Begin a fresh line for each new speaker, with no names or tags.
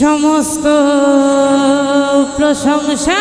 সমস্ত প্রশংসা।